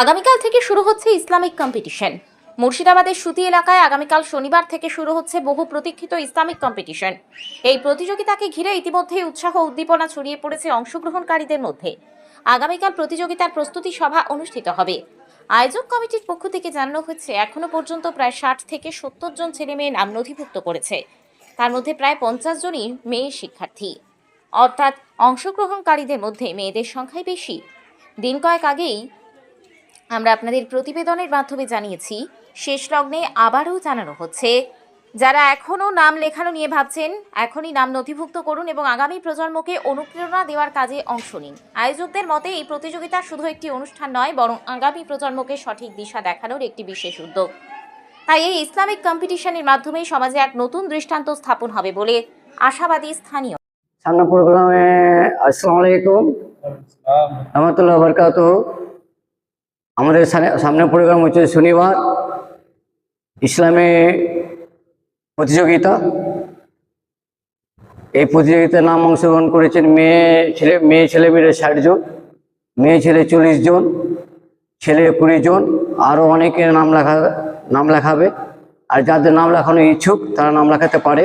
আগামীকাল থেকে শুরু হচ্ছে ইসলামিক কম্পিটিশন মুর্শিদাবাদের সুতি এলাকায় আগামীকাল শনিবার থেকে শুরু হচ্ছে বহু প্রতীক্ষিত ইসলামিক কম্পিটিশন এই প্রতিযোগিতাকে ঘিরে ইতিমধ্যেই উৎসাহ উদ্দীপনা ছড়িয়ে পড়েছে অংশগ্রহণকারীদের মধ্যে। আগামীকাল প্রতিযোগিতার প্রস্তুতি সভা অনুষ্ঠিত হবে। আয়োজক কমিটির পক্ষ থেকে জানানো হচ্ছে, এখনও পর্যন্ত প্রায় ষাট থেকে সত্তর জন ছেলে মেয়ে নাম নথিভুক্ত করেছে। তার মধ্যে প্রায় পঞ্চাশ জনই মেয়ে শিক্ষার্থী। অর্থাৎ অংশগ্রহণকারীদের মধ্যে মেয়েদের সংখ্যাই বেশি। দিন কয়েক আগেই আমরা আপনাদের প্রতিবেদনের মাধ্যমে জানিয়েছি শেষ লগ্নে আবারও জানানো হচ্ছে যারা এখনও নাম লেখানো নিয়ে ভাবছেন এখনই নাম নথিভুক্ত করুন এবং আগামী প্রজন্মকে অনুপ্রেরণা দেওয়ার কাজে অংশ নিন। আয়োজকদের মতে এই প্রতিযোগিতা শুধু একটি অনুষ্ঠান নয় বরং আগামী প্রজন্মকে সঠিক দিশা দেখানোর একটি বিশেষ উদ্যোগ। তাই এই ইসলামিক কম্পিটিশনের মাধ্যমে সমাজে এক নতুন দৃষ্টান্ত স্থাপন হবে বলে আশাবাদী স্থানীয় সামনে প্রোগ্রামে আসসালামু আলাইকুম। রহমতুল্লাহ বরকাত আমাদের সামনে প্রোগ্রাম হচ্ছে শনিবার ইসলামে প্রতিযোগিতা। এই প্রতিযোগিতায় নাম অংশগ্রহণ করেছেন মেয়ে, ছেলে মেয়ে ছেলে মেয়ে ষাট জন, মেয়ে ছেলে চল্লিশ জন, ছেলে কুড়ি জন আরও অনেকের নাম লেখা নাম লেখাবে। আর যাদের নাম লেখানো ইচ্ছুক তারা নাম লেখাতে পারে।